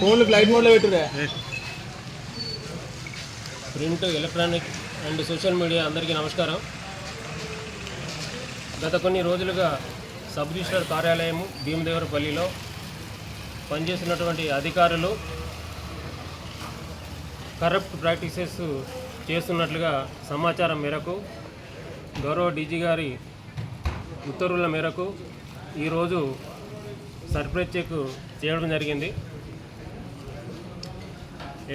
ఫోన్లు ఫ్లైట్ మోడ్లో పెట్టురా print electronic and social media అందరికీ నమస్కారం. గత కొన్ని రోజులుగా సబ్ రిజిస్టర్ కార్యాలయము భీమదేవరపల్లిలో పనిచేస్తున్నటువంటి అధికారులు కరప్ట్ ప్రాక్టీసెస్ చేస్తున్నట్లుగా సమాచారం మేరకు గౌరవ డీజీ గారి ఉత్తర్వుల మేరకు ఈరోజు సర్ప్రైజ్ చెక్ చేయడం జరిగింది.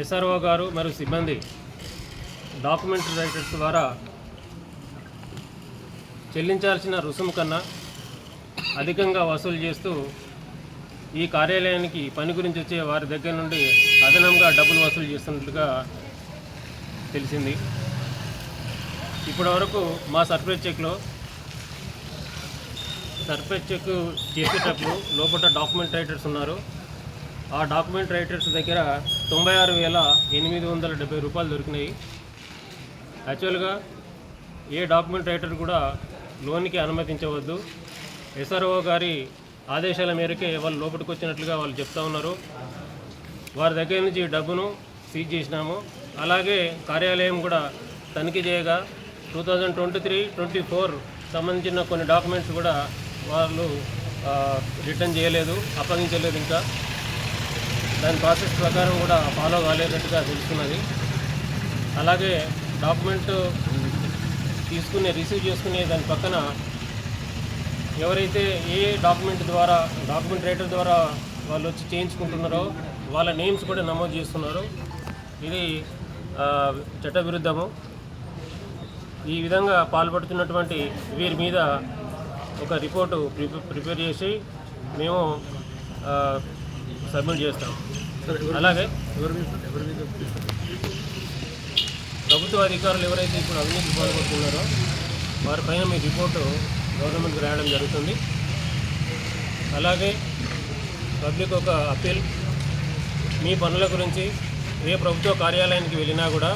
ఎస్ఆర్ఓ గారు మరియు సిబ్బంది డాక్యుమెంటరీ రైటర్స్ ద్వారా చెల్లించాల్సిన రుసుము కన్నా అధికంగా వసూలు చేస్తూ ఈ కార్యాలయానికి పని గురించి వచ్చే వారి దగ్గర నుండి అదనంగా డబ్బులు వసూలు చేస్తున్నట్లుగా తెలిసింది. ఇప్పటి వరకు మా సర్ప్రైజ్ చెక్లో సర్ప్రైజ్ చెక్ చేసేటప్పుడు లోపల డాక్యుమెంట్ రైటర్స్ ఉన్నారు. ఆ డాక్యుమెంట్ రైటర్స్ దగ్గర తొంభై ఆరు వేల ఎనిమిది వందల డెబ్బై రూపాయలు దొరికినాయి. యాక్చువల్గా ఏ డాక్యుమెంట్ రైటర్ కూడా లోన్కి అనుమతించవద్దు. ఎస్ఆర్ఓ గారి ఆదేశాల మేరకే వాళ్ళు లోపలికి వచ్చినట్లుగా వాళ్ళు చెప్తా ఉన్నారు. వారి దగ్గర నుంచి డబ్బును సీజ్ చేసినాము. అలాగే కార్యాలయం కూడా తనిఖీ చేయగా two thousand twenty three twenty four సంబంధించిన కొన్ని డాక్యుమెంట్స్ కూడా వాళ్ళు రిటర్న్ చేయలేదు అప్పగించలేదు ఇంకా. దాని ప్రాసెస్ ప్రకారం కూడా ఫాలో కాలేనట్టుగా తెలుస్తున్నది. అలాగే డాక్యుమెంట్ తీసుకునే రిసీవ్ చేసుకునే దాని పక్కన ఎవరైతే ఏ డాక్యుమెంట్ ద్వారా డాక్యుమెంట్ రేటర్ ద్వారా వాళ్ళు వచ్చి చేయించుకుంటున్నారో వాళ్ళ నేమ్స్ కూడా నమోదు చేస్తున్నారు. ఇది చట్టవిరుద్ధము. ఈ విధంగా పాల్పడుతున్నటువంటి వీరి మీద ఒక రిపోర్టు ప్రిపేర్ చేసి మేము సబ్మిట్ చేస్తాం. అలాగే? ప్రభుత్వ అధికారులు ఎవరైతే ఇప్పుడు అవినీతి పాల్పడుతున్నారో వారిపైన మీ రిపోర్టు గవర్నమెంట్కి రాయడం జరుగుతుంది. అలాగే పబ్లిక్ ఒక అప్పీల్. మీ పనుల గురించి ఏ ప్రభుత్వ కార్యాలయానికి వెళ్ళినా కూడా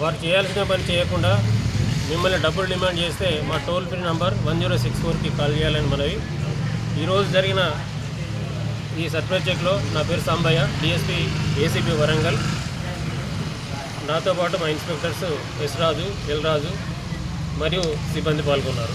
వారు చేయాల్సిన పని చేయకుండా మిమ్మల్ని డబ్బులు డిమాండ్ చేస్తే మా toll free number one zero six ఫోర్కి కాల్ చేయాలని మనవి. ఈరోజు జరిగిన ఈ సర్ప్రైజ్ చెక్లో నా పేరు సాంబయ్య డిఎస్పీ ఏసీపీ వరంగల్. నాతో పాటు మా inspectors S Raju L Raju మరియు సిబ్బంది పాల్గొన్నారు.